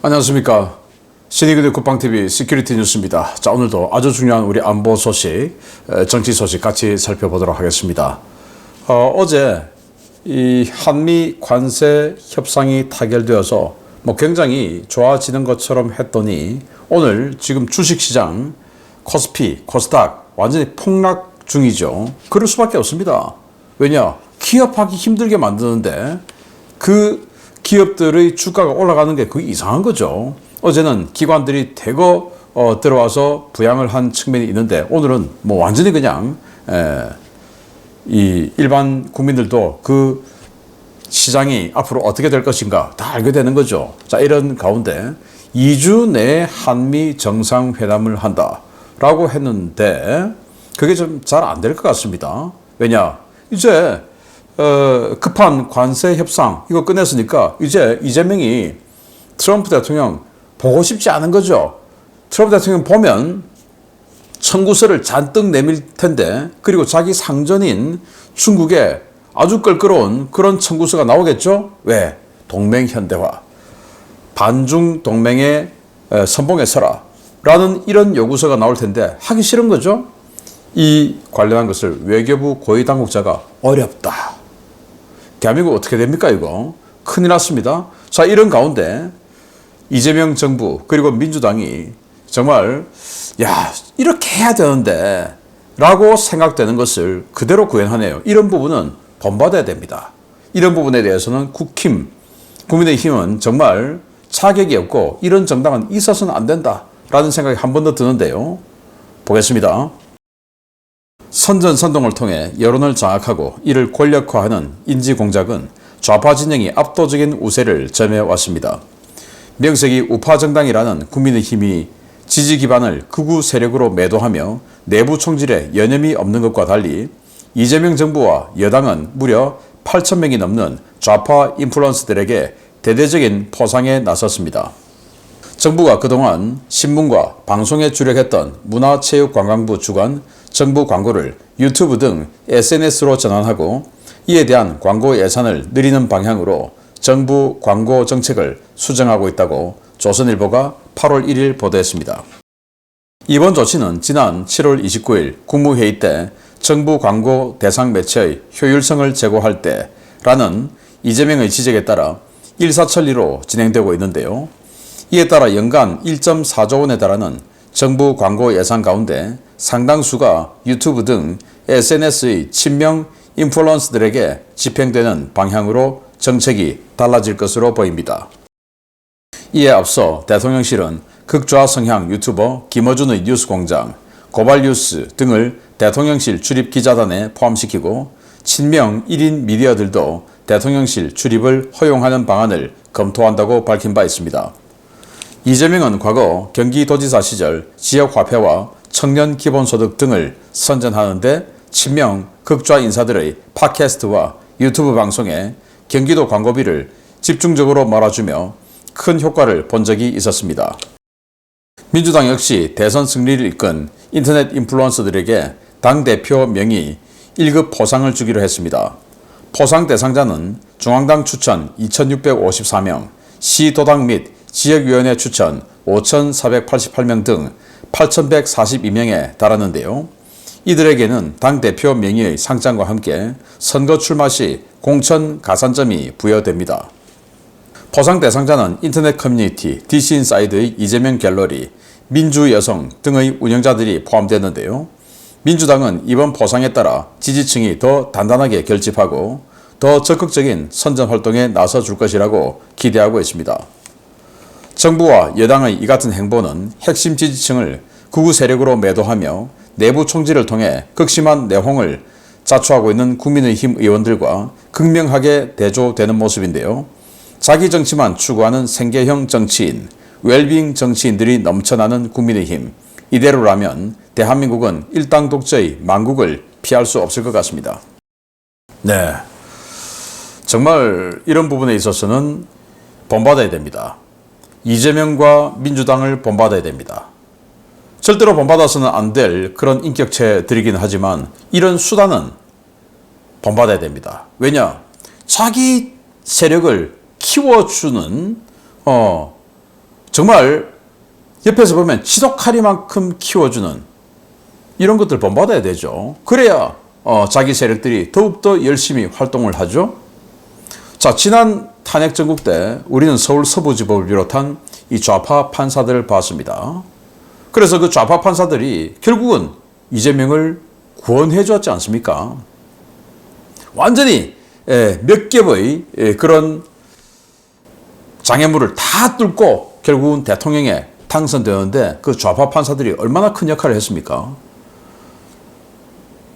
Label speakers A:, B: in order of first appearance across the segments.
A: 안녕하십니까. 신의교대 국방TV 시큐리티 뉴스입니다. 자, 오늘도 아주 중요한 우리 안보 소식, 에, 정치 소식 같이 살펴보도록 하겠습니다. 어, 어제 이 한미 관세 협상이 타결되어서 뭐 굉장히 좋아지는 것처럼 했더니 오늘 지금 주식시장 코스피, 코스닥 완전히 폭락 중이죠. 그럴 수밖에 없습니다. 왜냐? 기업하기 힘들게 만드는데 그 기업들의 주가가 올라가는 게 그게 이상한 거죠. 어제는 기관들이 대거 어, 들어와서 부양을 한 측면이 있는데 오늘은 뭐 완전히 그냥 에, 이 일반 국민들도 그 시장이 앞으로 어떻게 될 것인가 다 알게 되는 거죠. 자, 이런 가운데 2주 내에 한미 정상회담을 한다라고 했는데 그게 좀 잘 안 될 것 같습니다. 왜냐? 이제 어, 급한 관세 협상 이거 끝냈으니까 이제 이재명이 트럼프 대통령 보고 싶지 않은 거죠. 트럼프 대통령 보면 청구서를 잔뜩 내밀 텐데 그리고 자기 상전인 중국에 아주 껄끄러운 그런 청구서가 나오겠죠. 왜? 동맹 현대화, 반중 동맹의 에, 선봉에 서라. 라는 이런 요구서가 나올 텐데 하기 싫은 거죠. 이 관련한 것을 외교부 고위 당국자가 어렵다. 대한민국 어떻게 됩니까 이거? 큰일 났습니다. 자 이런 가운데 이재명 정부 그리고 민주당이 정말 야 이렇게 해야 되는데 라고 생각되는 것을 그대로 구현하네요. 이런 부분은 본받아야 됩니다. 이런 부분에 대해서는 국힘, 국민의힘은 정말 자격이 없고 이런 정당은 있어서는 안 된다라는 생각이 한 번 더 드는데요. 보겠습니다. 선전 선동을 통해 여론을 장악하고 이를 권력화하는 인지 공작은 좌파 진영이 압도적인 우세를 점해 왔습니다. 명색이 우파 정당이라는 국민의힘이 지지 기반을 극우 세력으로 매도하며 내부 총질에 여념이 없는 것과 달리 이재명 정부와 여당은 무려 8천 명이 넘는 좌파 인플루언서들에게 대대적인 포상에 나섰습니다. 정부가 그동안 신문과 방송에 주력했던 문화체육관광부 주관 정부 광고를 유튜브 등 SNS로 전환하고 이에 대한 광고 예산을 늘리는 방향으로 정부 광고 정책을 수정하고 있다고 조선일보가 8월 1일 보도했습니다. 이번 조치는 지난 7월 29일 국무회의 때 정부 광고 대상 매체의 효율성을 제고할 때라는 이재명의 지적에 따라 일사천리로 진행되고 있는데요. 이에 따라 연간 1.4조 원에 달하는 정부 광고 예산 가운데 상당수가 유튜브 등 SNS의 친명 인플루언서들에게 집행되는 방향으로 정책이 달라질 것으로 보입니다. 이에 앞서 대통령실은 극좌 성향 유튜버 김어준의 뉴스공장, 고발뉴스 등을 대통령실 출입 기자단에 포함시키고 친명 1인 미디어들도 대통령실 출입을 허용하는 방안을 검토한다고 밝힌 바 있습니다. 이재명은 과거 경기도지사 시절 지역화폐와 청년 기본소득 등을 선전하는데 친명 극좌 인사들의 팟캐스트와 유튜브 방송에 경기도 광고비를 집중적으로 몰아주며 큰 효과를 본 적이 있었습니다. 민주당 역시 대선 승리를 이끈 인터넷 인플루언서들에게 당대표 명의 1급 포상을 주기로 했습니다. 포상 대상자는 중앙당 추천 2654명, 시도당 및 지역위원회 추천 5488명 등 8142명에 달하는데요. 이들에게는 당대표 명의의 상장과 함께 선거 출마 시 공천 가산점이 부여됩니다. 포상 대상자는 인터넷 커뮤니티 디시인사이드의 이재명 갤러리, 민주여성 등의 운영자들이 포함되는데요. 민주당은 이번 포상에 따라 지지층이 더 단단하게 결집하고 더 적극적인 선전 활동에 나서 줄 것이라고 기대하고 있습니다. 정부와 여당의 이 같은 행보는 핵심 지지층을 극우 세력으로 매도하며 내부 총질을 통해 극심한 내홍을 자초하고 있는 국민의힘 의원들과 극명하게 대조되는 모습인데요. 자기 정치만 추구하는 생계형 정치인, 웰빙 정치인들이 넘쳐나는 국민의힘. 이대로라면 대한민국은 일당 독재의 망국을 피할 수 없을 것 같습니다. 네. 정말 이런 부분에 있어서는 본받아야 됩니다. 이재명과 민주당을 본받아야 됩니다. 절대로 본받아서는 안 될 그런 인격체들이긴 하지만 이런 수단은 본받아야 됩니다. 왜냐? 자기 세력을 키워주는 어, 정말 옆에서 보면 지독하리만큼 키워주는 이런 것들 본받아야 되죠. 그래야 어, 자기 세력들이 더욱더 열심히 활동을 하죠. 자, 지난 탄핵 전국 때 우리는 서울 서부지법을 비롯한 이 좌파 판사들을 봤습니다. 그래서 그 좌파 판사들이 결국은 이재명을 구원해 주었지 않습니까? 완전히 예, 몇 겹의 예, 그런 장애물을 다 뚫고 결국은 대통령에 당선되었는데 그 좌파 판사들이 얼마나 큰 역할을 했습니까?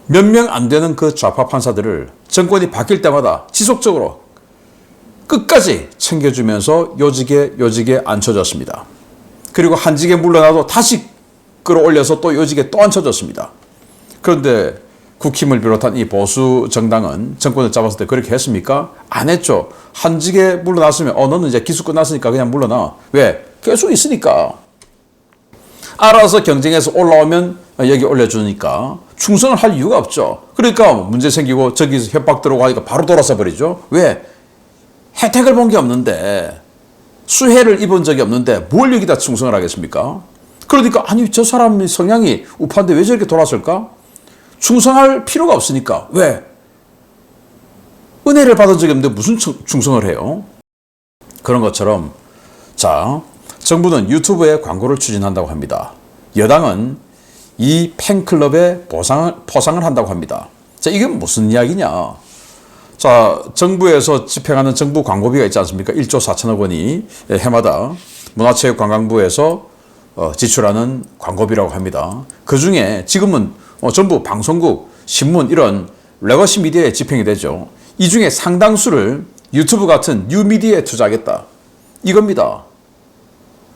A: 몇 명 안 되는 그 좌파 판사들을 정권이 바뀔 때마다 지속적으로 끝까지 챙겨주면서 요직에 요직에 앉혀졌습니다. 그리고 한직에 물러나도 다시 끌어올려서 또 요직에 또 앉혀졌습니다. 그런데 국힘을 비롯한 이 보수 정당은 정권을 잡았을 때 그렇게 했습니까? 안 했죠. 한직에 물러났으면 어 너는 이제 기수 끝났으니까 그냥 물러나. 왜? 계속 있으니까. 알아서 경쟁해서 올라오면 여기 올려주니까 충성을 할 이유가 없죠. 그러니까 문제 생기고 저기서 협박 들어오고 하니까 바로 돌아서 버리죠. 왜? 혜택을 본 게 없는데 수혜를 입은 적이 없는데 뭘 여기다 충성을 하겠습니까? 그러니까 아니 저 사람 성향이 우파인데 왜 저렇게 돌았을까? 충성할 필요가 없으니까 왜? 은혜를 받은 적이 없는데 무슨 충성을 해요? 그런 것처럼 자 정부는 유튜브에 광고를 추진한다고 합니다. 여당은 이 팬클럽에 보상을, 포상을 한다고 합니다. 자, 이게 무슨 이야기냐? 자, 정부에서 집행하는 정부 광고비가 있지 않습니까? 1조 4천억 원이 해마다 문화체육관광부에서 어, 지출하는 광고비라고 합니다. 그 중에 지금은 어, 전부 방송국, 신문 이런 레거시 미디어에 집행이 되죠. 이 중에 상당수를 유튜브 같은 뉴미디어에 투자하겠다. 이겁니다.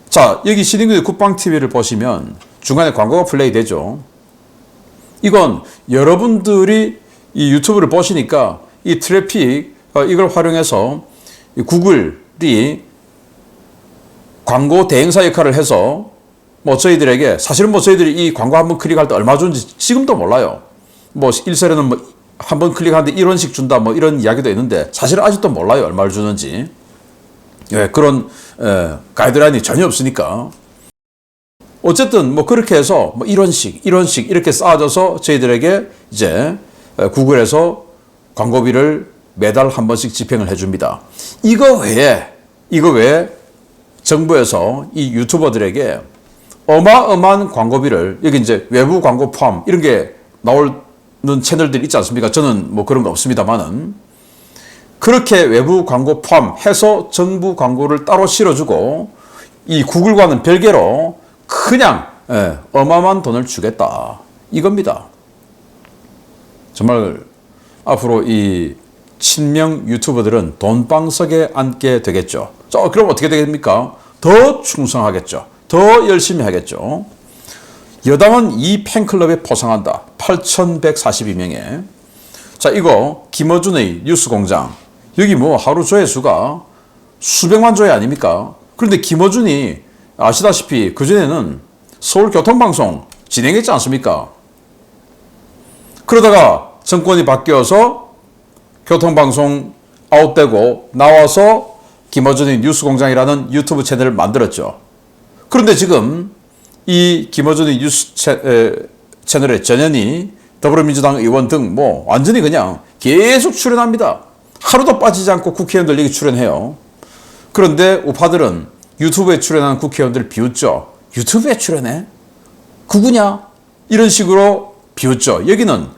A: 자, 여기 시딩글 국방TV를 보시면 중간에 광고가 플레이 되죠. 이건 여러분들이 이 유튜브를 보시니까 이 트래픽, 어, 이걸 활용해서 구글이 광고 대행사 역할을 해서 뭐 저희들에게 사실은 뭐 저희들이 이 광고 한 번 클릭할 때 얼마 주는지 지금도 몰라요. 뭐 일설에는 뭐 한 번 클릭하는데 1원씩 준다 뭐 이런 이야기도 있는데 사실은 아직도 몰라요. 얼마를 주는지. 예, 그런 에, 가이드라인이 전혀 없으니까. 어쨌든 뭐 그렇게 해서 뭐 이런 식, 이런 식 이렇게 쌓아져서 저희들에게 이제 구글에서 광고비를 매달 한 번씩 집행을 해줍니다. 이거 외에, 이거 외에 정부에서 이 유튜버들에게 어마어마한 광고비를 여기 이제 외부 광고 포함 이런 게 나오는 채널들이 있지 않습니까? 저는 뭐 그런 거 없습니다만은 그렇게 외부 광고 포함해서 정부 광고를 따로 실어주고 이 구글과는 별개로 그냥 예, 어마어마한 돈을 주겠다 이겁니다. 정말 앞으로 이 친명 유튜버들은 돈방석에 앉게 되겠죠. 자, 그럼 어떻게 되겠습니까? 더 충성하겠죠. 더 열심히 하겠죠. 여당은 이 팬클럽에 포상한다. 8,142명에. 자, 이거 김어준의 뉴스공장. 여기 뭐 하루 조회수가 수백만 조회 아닙니까? 그런데 김어준이 아시다시피 그전에는 서울교통방송 진행했지 않습니까? 그러다가 정권이 바뀌어서 교통방송 아웃되고 나와서 김어준의 뉴스공장이라는 유튜브 채널을 만들었죠. 그런데 지금 이 김어준의 뉴스 채, 에, 채널에 전현희 더불어민주당 의원 등 뭐 완전히 그냥 계속 출연합니다. 하루도 빠지지 않고 국회의원들 여기 출연해요. 그런데 우파들은 유튜브에 출연하는 국회의원들 비웃죠. 유튜브에 출연해? 그구냐? 이런 식으로 비웃죠. 여기는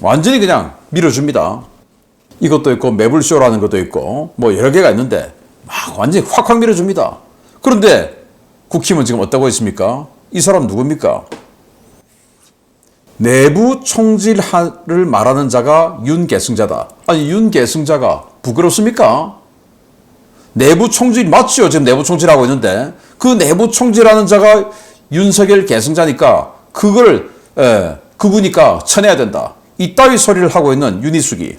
A: 완전히 그냥 밀어줍니다. 이것도 있고 매불쇼라는 것도 있고 뭐 여러 개가 있는데 막 완전히 확확 밀어줍니다. 그런데 국힘은 지금 어떠고 있습니까? 이 사람 누굽니까? 내부 총질을 말하는 자가 윤계승자다. 아니 윤계승자가 부끄럽습니까? 내부 총질 맞죠? 지금 내부 총질하고 있는데 그 내부 총질하는 자가 윤석열 계승자니까 그걸 에, 그구니까 쳐내야 된다. 이따위 소리를 하고 있는 윤희숙이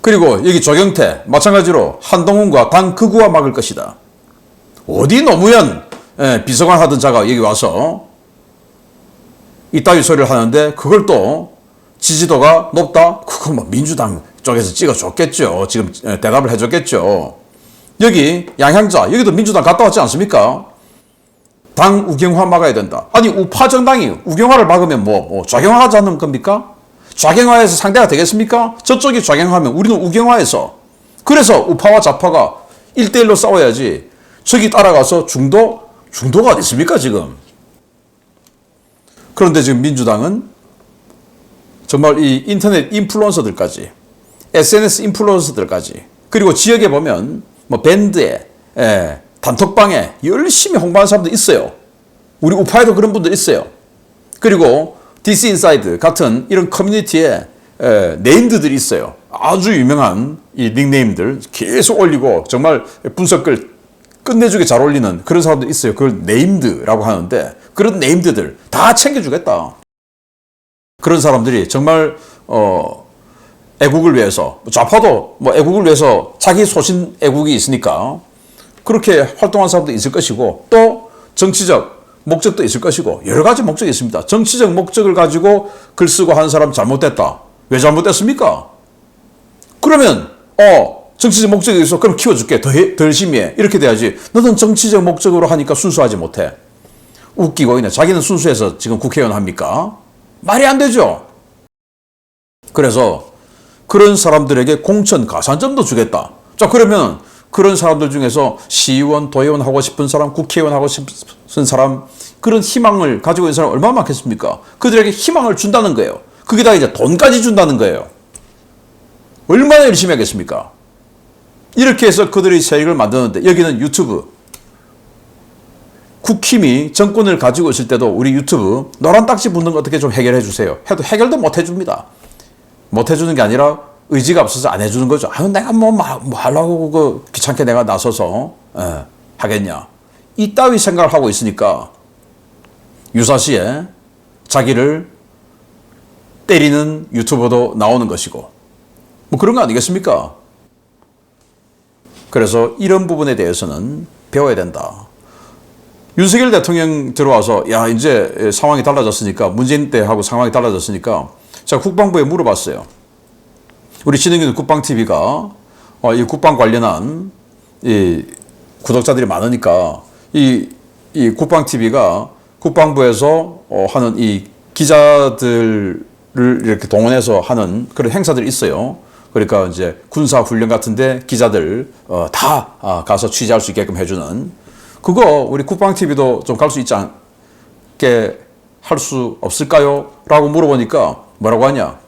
A: 그리고 여기 조경태 마찬가지로 한동훈과 단 극우와 막을 것이다. 어디 노무현 에, 비서관 하던 자가 여기 와서 이따위 소리를 하는데 그걸 또 지지도가 높다? 그건 뭐 민주당 쪽에서 찍어줬겠죠. 지금 대답을 해줬겠죠. 여기 양향자 여기도 민주당 갔다 왔지 않습니까? 당 우경화 막아야 된다. 아니 우파 정당이 우경화를 막으면 뭐, 뭐 좌경화하지 않는 겁니까? 좌경화해서 상대가 되겠습니까? 저쪽이 좌경화하면 우리는 우경화해서 그래서 우파와 좌파가 1대1로 싸워야지 저기 따라가서 중도 중도가 어디 있습니까 지금? 그런데 지금 민주당은 정말 이 인터넷 인플루언서들까지 SNS 인플루언서들까지 그리고 지역에 보면 뭐 밴드에 예, 단톡방에 열심히 홍보하는 사람도 있어요. 우리 우파에도 그런 분들 있어요. 그리고 디스 인사이드 같은 이런 커뮤니티에 에, 네임드들이 있어요. 아주 유명한 이 닉네임들 계속 올리고 정말 분석글 끝내주게 잘 올리는 그런 사람들 있어요. 그걸 네임드라고 하는데 그런 네임드들 다 챙겨주겠다. 그런 사람들이 정말 어 애국을 위해서 좌파도 뭐 애국을 위해서 자기 소신 애국이 있으니까 그렇게 활동한 사람도 있을 것이고 또 정치적 목적도 있을 것이고 여러 가지 목적이 있습니다. 정치적 목적을 가지고 글 쓰고 하는 사람 잘못됐다. 왜 잘못됐습니까? 그러면 어 정치적 목적이 있어 그럼 키워줄게 더, 해- 더 열심히 해 이렇게 돼야지 너는 정치적 목적으로 하니까 순수하지 못해 웃기고 있네 자기는 순수해서 지금 국회의원 합니까? 말이 안 되죠. 그래서 그런 사람들에게 공천 가산점도 주겠다. 자, 그러면 그런 사람들 중에서 시의원, 도의원 하고 싶은 사람, 국회의원 하고 싶은 사람, 그런 희망을 가지고 있는 사람 얼마나 많겠습니까? 그들에게 희망을 준다는 거예요. 거기다 이제 돈까지 준다는 거예요. 얼마나 열심히 하겠습니까? 이렇게 해서 그들의 세력을 만드는데 여기는 유튜브. 국힘이 정권을 가지고 있을 때도 우리 유튜브 노란 딱지 붙는 거 어떻게 좀 해결해 주세요. 해도 해결도 못 해줍니다. 못 해주는 게 아니라 의지가 없어서 안 해주는 거죠. 아유, 내가 뭐, 마- 뭐 하려고 그 귀찮게 내가 나서서 예, 하겠냐. 이따위 생각을 하고 있으니까 유사시에 자기를 때리는 유튜버도 나오는 것이고 뭐 그런 거 아니겠습니까? 그래서 이런 부분에 대해서는 배워야 된다. 윤석열 대통령 들어와서 야 이제 상황이 달라졌으니까 문재인 때하고 상황이 달라졌으니까 자 국방부에 물어봤어요. 우리 신흥균 국방 TV가 어, 이 국방 관련한 이 구독자들이 많으니까 이, 이 국방 TV가 국방부에서 어, 하는 이 기자들을 이렇게 동원해서 하는 그런 행사들이 있어요. 그러니까 이제 군사 훈련 같은데 기자들 어, 다 아, 가서 취재할 수 있게끔 해주는 그거 우리 국방 TV도 좀 갈 수 있지 않게 할 수 없을까요? 라고 물어보니까 뭐라고 하냐?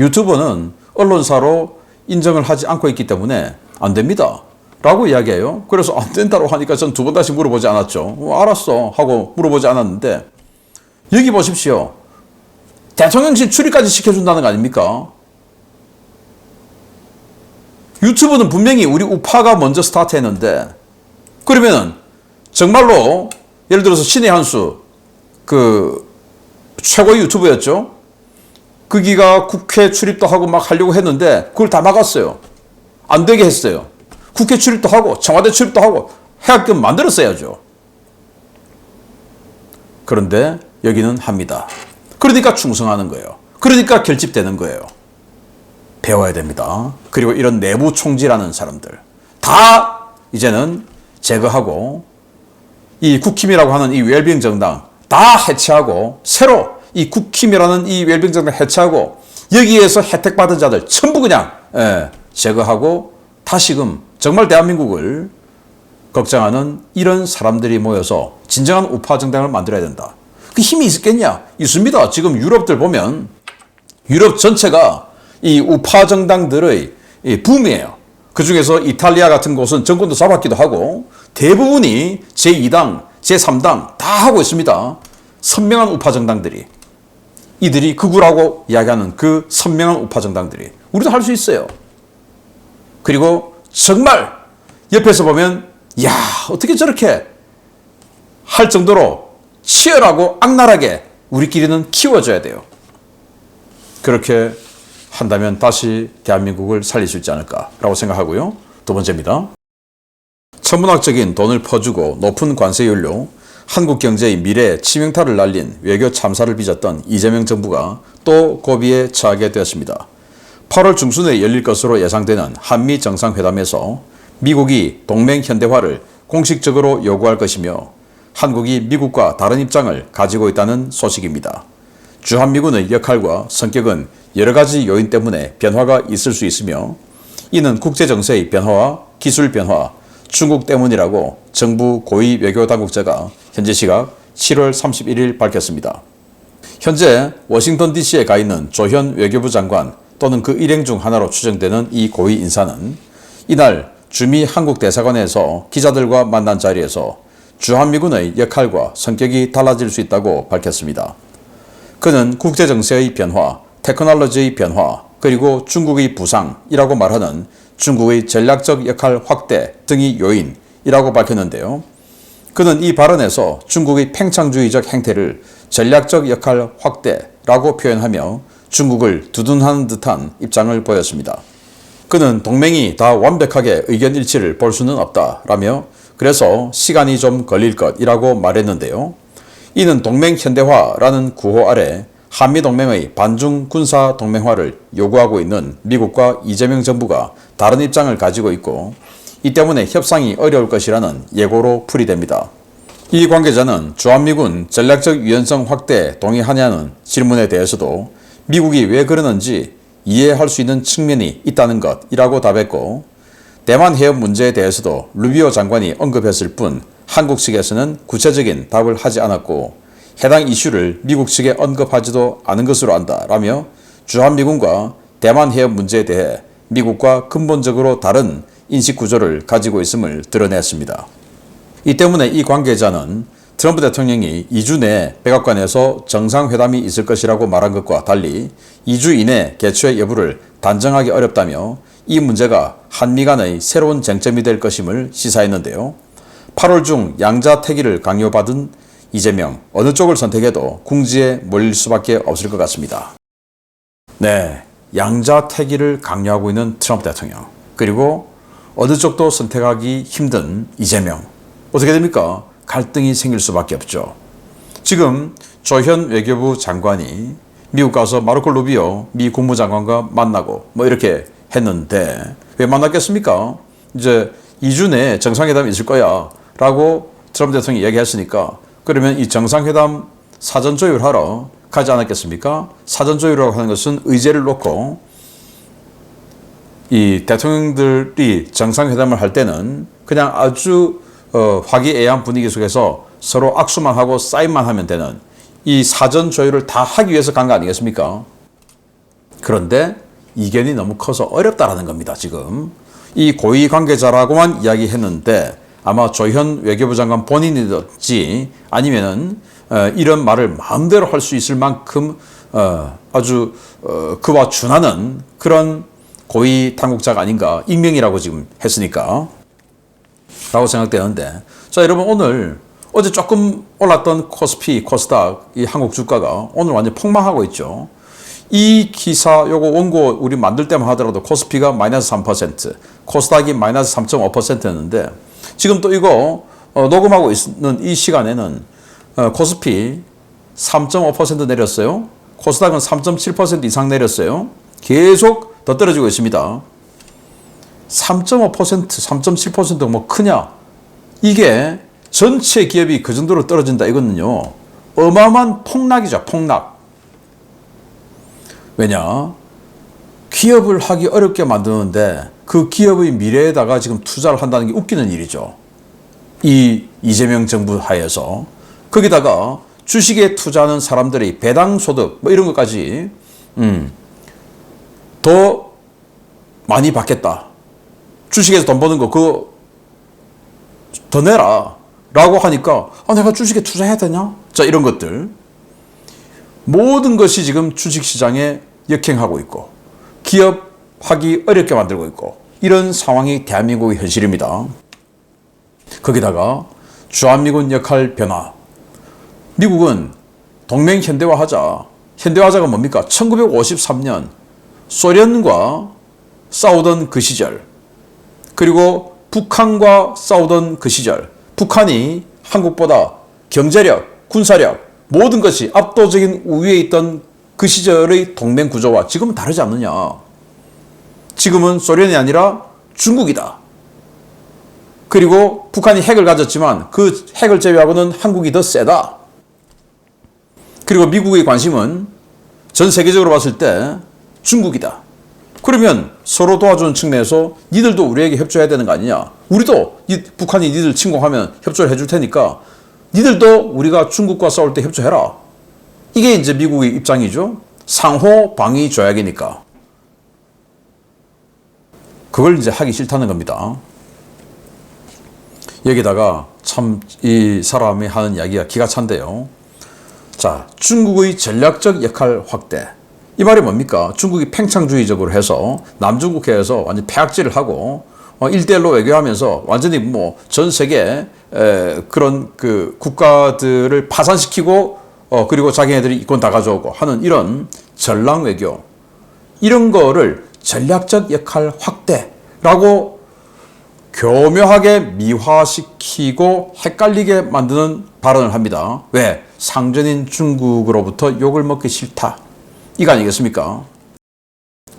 A: 유튜버는 언론사로 인정을 하지 않고 있기 때문에 안 됩니다. 라고 이야기해요. 그래서 안 된다고 하니까 전 두 번 다시 물어보지 않았죠. 어, 알았어. 하고 물어보지 않았는데 여기 보십시오. 대통령실 출입까지 시켜준다는 거 아닙니까? 유튜브는 분명히 우리 우파가 먼저 스타트 했는데 그러면 정말로 예를 들어서 신의 한수 그 최고의 유튜버였죠. 거기가 국회 출입도 하고 막 하려고 했는데 그걸 다 막았어요. 안 되게 했어요. 국회 출입도 하고 청와대 출입도 하고 해야끔 만들었어야죠. 그런데 여기는 합니다. 그러니까 충성하는 거예요. 그러니까 결집되는 거예요. 배워야 됩니다. 그리고 이런 내부 총질하는 사람들 다 이제는 제거하고 이 국힘이라고 하는 이 웰빙 정당 다 해체하고 새로 이 국힘이라는 이 웰빙 정당 해체하고 여기에서 혜택 받은 자들 전부 그냥 예, 제거하고 다시금 정말 대한민국을 걱정하는 이런 사람들이 모여서 진정한 우파 정당을 만들어야 된다. 그 힘이 있겠냐? 있습니다. 지금 유럽들 보면 유럽 전체가 이 우파 정당들의 이 붐이에요. 그 중에서 이탈리아 같은 곳은 정권도 잡았기도 하고 대부분이 제2당, 제3당 다 하고 있습니다. 선명한 우파 정당들이. 이들이 극우라고 이야기하는 그 선명한 우파 정당들이. 우리도 할 수 있어요. 그리고 정말 옆에서 보면 야 어떻게 저렇게 할 정도로 치열하고 악랄하게 우리끼리는 키워줘야 돼요. 그렇게 한다면 다시 대한민국을 살릴 수 있지 않을까라고 생각하고요. 두 번째입니다. 천문학적인 돈을 퍼주고 높은 관세율로 한국 경제의 미래에 치명타를 날린 외교 참사를 빚었던 이재명 정부가 또 고비에 처하게 되었습니다. 8월 중순에 열릴 것으로 예상되는 한미 정상회담에서 미국이 동맹 현대화를 공식적으로 요구할 것이며 한국이 미국과 다른 입장을 가지고 있다는 소식입니다. 주한미군의 역할과 성격은 여러 가지 요인 때문에 변화가 있을 수 있으며 이는 국제 정세의 변화와 기술 변화, 중국 때문이라고 정부 고위 외교 당국자가 현재 시각 7월 31일 밝혔습니다. 현재 워싱턴 DC에 가 있는 조현 외교부 장관 또는 그 일행 중 하나로 추정되는 이 고위 인사는 이날 주미 한국 대사관에서 기자들과 만난 자리에서 주한미군의 역할과 성격이 달라질 수 있다고 밝혔습니다. 그는 국제 정세의 변화, 테크놀로지의 변화, 그리고 중국의 부상이라고 말하는 중국의 전략적 역할 확대 등이 요인이라고 밝혔는데요. 그는 이 발언에서 중국의 팽창주의적 행태를 전략적 역할 확대라고 표현하며 중국을 두둔하는 듯한 입장을 보였습니다. 그는 동맹이 다 완벽하게 의견 일치를 볼 수는 없다라며 그래서 시간이 좀 걸릴 것이라고 말했는데요. 이는 동맹 현대화라는 구호 아래 한미동맹의 반중 군사 동맹화를 요구하고 있는 미국과 이재명 정부가 다른 입장을 가지고 있고 이 때문에 협상이 어려울 것이라는 예고로 풀이됩니다. 이 관계자는 주한미군 전략적 유연성 확대 동의하냐는 질문에 대해서도 미국이 왜 그러는지 이해할 수 있는 측면이 있다는 것이라고 답했고 대만 해협 문제에 대해서도 루비오 장관이 언급했을 뿐 한국 측에서는 구체적인 답을 하지 않았고 해당 이슈를 미국 측에 언급하지도 않은 것으로 안다 라며 주한미군과 대만 해협 문제에 대해 미국과 근본적으로 다른 인식 구조를 가지고 있음을 드러냈습니다. 이 때문에 이 관계자는 트럼프 대통령이 2주 내에 백악관에서 정상회담이 있을 것이라고 말한 것과 달리 2주 이내 개최 여부를 단정하기 어렵다며 이 문제가 한미 간의 새로운 쟁점이 될 것임을 시사했는데요. 8월 중 양자택일을 강요받은 이재명 어느 쪽을 선택해도 궁지에 몰릴 수밖에 없을 것 같습니다. 네, 양자택일을 강요하고 있는 트럼프 대통령 그리고 어느 쪽도 선택하기 힘든 이재명 어떻게 됩니까? 갈등이 생길 수밖에 없죠. 지금 조현 외교부 장관이 미국 가서 마르코 루비오 미 국무장관과 만나고 뭐 이렇게 했는데 왜 만났겠습니까? 이제 2주 내에 정상회담이 있을 거야 라고 트럼프 대통령이 얘기했으니까 그러면 이 정상회담 사전 조율하러 가지 않았겠습니까? 사전 조율이라고 하는 것은 의제를 놓고 이 대통령들이 정상회담을 할 때는 그냥 아주 어, 화기애애한 분위기 속에서 서로 악수만 하고 사인만 하면 되는 이 사전 조율을 다 하기 위해서 간 거 아니겠습니까? 그런데 이견이 너무 커서 어렵다라는 겁니다, 지금. 이 고위 관계자라고만 이야기했는데 아마 조현 외교부 장관 본인이든지 아니면은 어, 이런 말을 마음대로 할 수 있을 만큼 어, 아주 어, 그와 준하는 그런 고위 당국자가 아닌가 익명이라고 지금 했으니까 라고 생각되는데. 자 여러분 오늘 어제 조금 올랐던 코스피 코스닥 이 한국 주가가 오늘 완전 폭망하고 있죠. 이 기사 요거 원고 우리 만들 때만 하더라도 코스피가 마이너스 3% 코스닥이 마이너스 3.5%였는데 지금 또 이거 어, 녹음하고 있는 이 시간에는 어, 코스피 3.5% 내렸어요. 코스닥은 3.7% 이상 내렸어요. 계속 더 떨어지고 있습니다 3.5%, 3.7%뭐 크냐? 이게 전체 기업이 그 정도로 떨어진다 이거는요. 어마어마한 폭락이죠, 폭락. 왜냐? 기업을 하기 어렵게 만드는데 그 기업의 미래에다가 지금 투자를 한다는 게 웃기는 일이죠. 이 이재명 정부 하에서 거기다가 주식에 투자하는 사람들의 배당 소득 뭐 이런 것까지 음, 더 많이 받겠다. 주식에서 돈 버는 거 그거 더 내라 라고 하니까 아, 내가 주식에 투자해야 되냐? 자 이런 것들 모든 것이 지금 주식시장에 역행하고 있고 기업하기 어렵게 만들고 있고 이런 상황이 대한민국의 현실입니다. 거기다가 주한미군 역할 변화 미국은 동맹 현대화하자 현대화자가 뭡니까? 1953년 소련과 싸우던 그 시절 그리고 북한과 싸우던 그 시절 북한이 한국보다 경제력, 군사력 모든 것이 압도적인 우위에 있던 그 시절의 동맹 구조와 지금은 다르지 않느냐. 지금은 소련이 아니라 중국이다. 그리고 북한이 핵을 가졌지만 그 핵을 제외하고는 한국이 더 세다. 그리고 미국의 관심은 전 세계적으로 봤을 때 중국이다. 그러면 서로 도와주는 측면에서 니들도 우리에게 협조해야 되는 거 아니냐? 우리도 이 북한이 니들 침공하면 협조를 해줄 테니까 니들도 우리가 중국과 싸울 때 협조해라. 이게 이제 미국의 입장이죠. 상호 방위 조약이니까. 그걸 이제 하기 싫다는 겁니다. 여기다가 참 이 사람이 하는 이야기가 기가 찬데요. 자, 중국의 전략적 역할 확대. 이 말이 뭡니까? 중국이 팽창주의적으로 해서 남중국해에서 완전 폐악질을 하고 어, 일대일로 외교하면서 완전히 뭐 전 세계 에, 그런 그 국가들을 파산시키고 어, 그리고 자기네들이 이권 다 가져오고 하는 이런 전랑 외교 이런 거를 전략적 역할 확대라고 교묘하게 미화시키고 헷갈리게 만드는 발언을 합니다. 왜? 상전인 중국으로부터 욕을 먹기 싫다. 이거 아니겠습니까?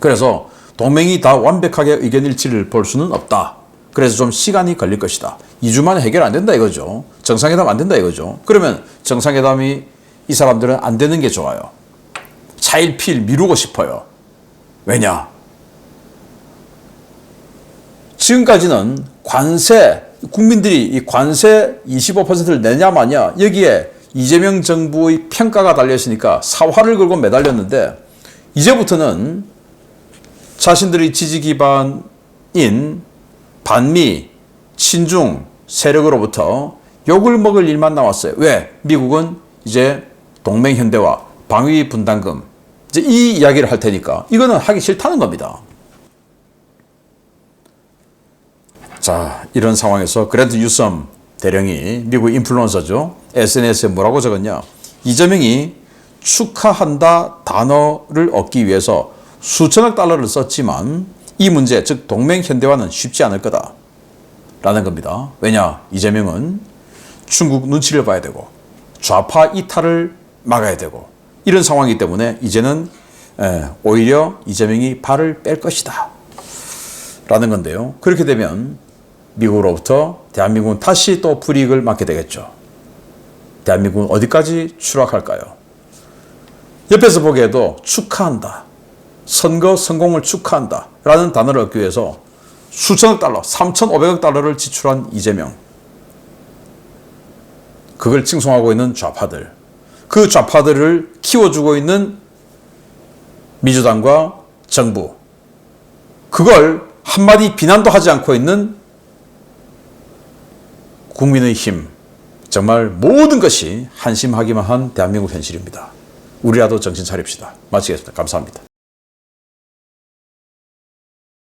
A: 그래서 동맹이 다 완벽하게 의견 일치를 볼 수는 없다. 그래서 좀 시간이 걸릴 것이다. 2주 만에 해결 안 된다 이거죠. 정상회담 안 된다 이거죠. 그러면 정상회담이 이 사람들은 안 되는 게 좋아요. 차일피일 미루고 싶어요. 왜냐? 지금까지는 관세, 국민들이 이 관세 25%를 내냐 마냐, 여기에 이재명 정부의 평가가 달려있으니까 사활을 걸고 매달렸는데, 이제부터는 자신들의 지지 기반인 반미, 친중 세력으로부터 욕을 먹을 일만 나왔어요. 왜? 미국은 이제 동맹 현대화, 방위 분담금, 이제 이 이야기를 할 테니까 이거는 하기 싫다는 겁니다. 자, 이런 상황에서 그랜드 유섬 대령이 미국 인플루언서죠. SNS에 뭐라고 적었냐? 이재명이 축하한다 단어를 얻기 위해서 수천억 달러를 썼지만 이 문제, 즉 동맹 현대화는 쉽지 않을 거다. 라는 겁니다. 왜냐? 이재명은 중국 눈치를 봐야 되고 좌파 이탈을 막아야 되고 이런 상황이기 때문에 이제는 에, 오히려 이재명이 발을 뺄 것이다. 라는 건데요. 그렇게 되면 미국으로부터 대한민국은 다시 또 불이익을 맞게 되겠죠. 대한민국은 어디까지 추락할까요? 옆에서 보기에도 축하한다. 선거 성공을 축하한다. 라는 단어를 얻기 위해서 수천억 달러, 3,500억 달러를 지출한 이재명. 그걸 칭송하고 있는 좌파들. 그 좌파들을 키워주고 있는 민주당과 정부. 그걸 한마디 비난도 하지 않고 있는 국민의 힘. 정말 모든 것이 한심하기만 한 대한민국 현실입니다. 우리라도 정신 차립시다. 마치겠습니다. 감사합니다.